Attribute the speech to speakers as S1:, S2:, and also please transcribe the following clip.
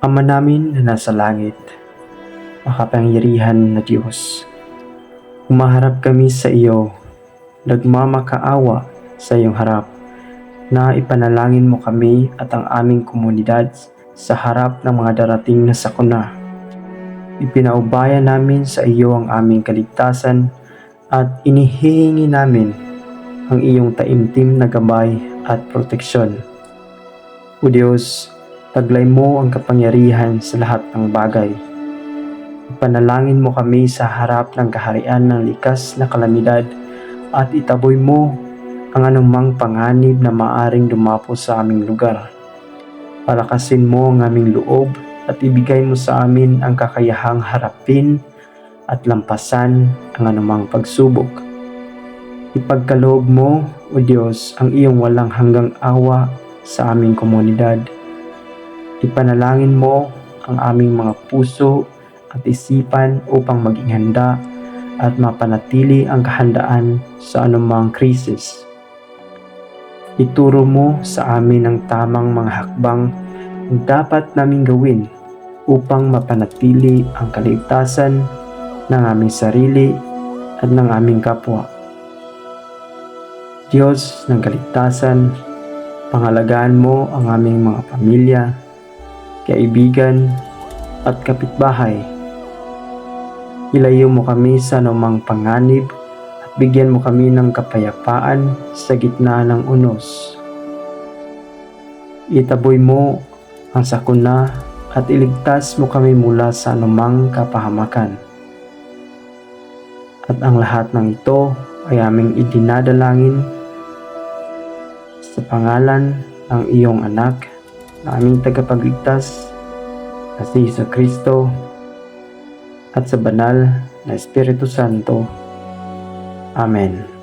S1: Ama namin na nasa langit, makapangyarihan na Diyos, umaharap kami sa iyo, nagmamakaawa sa iyong harap, na ipanalangin mo kami at ang aming komunidad sa harap ng mga darating na sakuna. Ipinaubaya namin sa iyo ang aming kaligtasan at inihihingi namin ang iyong taimtim na gabay at proteksyon. O Diyos, taglay mo ang kapangyarihan sa lahat ng bagay. Ipanalangin mo kami sa harap ng kaharian ng likas na kalamidad at itaboy mo ang anumang panganib na maaring dumapo sa aming lugar. Palakasin mo ang aming loob at ibigay mo sa amin ang kakayahang harapin at lampasan ang anumang pagsubok. Ipagkaloob mo, O Diyos, ang iyong walang hanggang awa sa aming komunidad. Ipanalangin mo ang aming mga puso at isipan upang maging handa at mapanatili ang kahandaan sa anumang krisis. Ituro mo sa amin ang tamang mga hakbang na dapat naming gawin upang mapanatili ang kaligtasan ng aming sarili at ng aming kapwa. Diyos ng kaligtasan, pangalagaan mo ang aming mga pamilya, kaibigan at kapitbahay. Ilayo mo kami sa anumang panganib at bigyan mo kami ng kapayapaan sa gitna ng unos. Itaboy mo ang sakuna at iligtas mo kami mula sa anumang kapahamakan. At ang lahat ng ito ay aming idinadalangin sa pangalan ng iyong anak na aming tagapagligtas na si Iso Kristo at sa banal na Espiritu Santo. Amen.